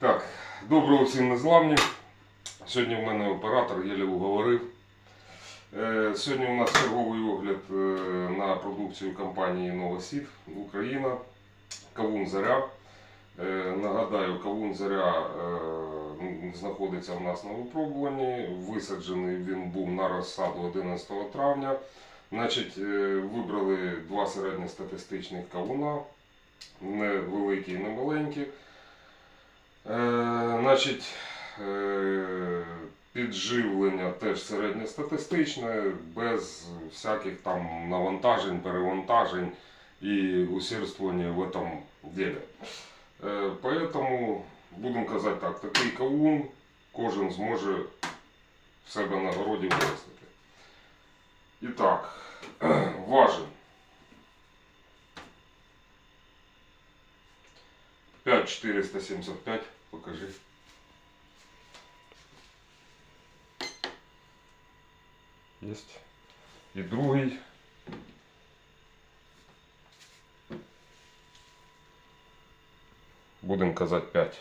Так, доброго всім незламнів. Сьогодні в мене оператор єлі уговорив. Е, Сьогодні у нас черговий огляд е, на продукцію компанії Новосід Україна. Кавун Заря. Е, Нагадаю, кавун Заря е, знаходиться у нас на випробуванні. Висаджений він був на розсаду 11 травня. Значить, вибрали два середньостатистичних кавуна, не великі і не маленькі. Е, значить, е, підживлення теж середньостатистичне, без всяких там навантажень, перевантажень і усердствування в этом деле. Е, поэтому, будемо казати так, такий кавун кожен зможе в себе на городі виростити. І важен. 5475, покажи. Есть. І другий. Будемо казати 5.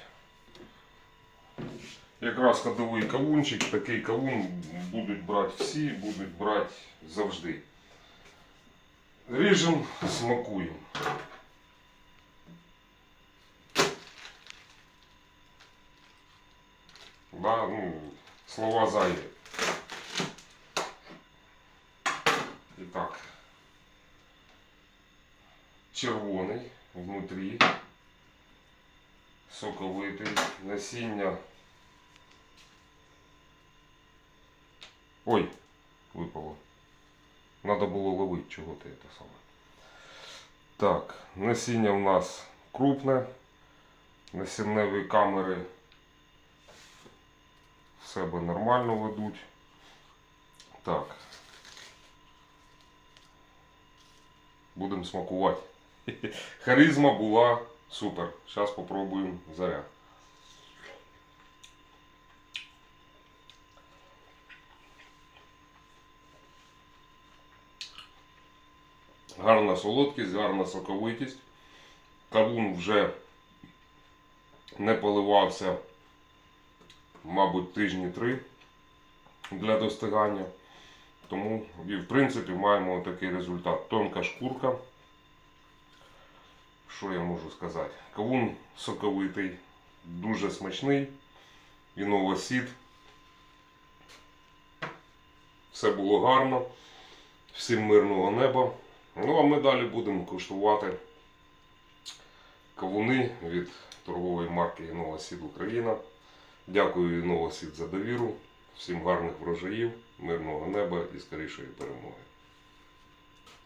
Якраз ходовий кавунчик, такий кавун будуть брати всі, будуть брати завжди. Ріжемо, смакуємо. Да, ну, слова зайві. І так. Червоний внутрі. Соковитий. Насіння. Ой, випало. Надо було ловити, чого ти це саме. Так, насіння у нас крупне. Насінневі камери в себе нормально ведуть. Так. Будемо смакувати. Харизма була супер. Зараз попробуємо заря. Гарна солодкість, гарна соковитість. Кавун вже не поливався, мабуть, тижні три для достигання. Тому і в принципі маємо такий результат. Тонка шкурка. Що я можу сказати? Кавун соковитий, дуже смачний. І новосід. Все було гарно. Всім мирного неба. Ну а ми далі будемо куштувати кавуни від торгової марки Новосід Україна. Дякую Новосід за довіру. Всім гарних врожаїв, мирного неба і скорішої перемоги.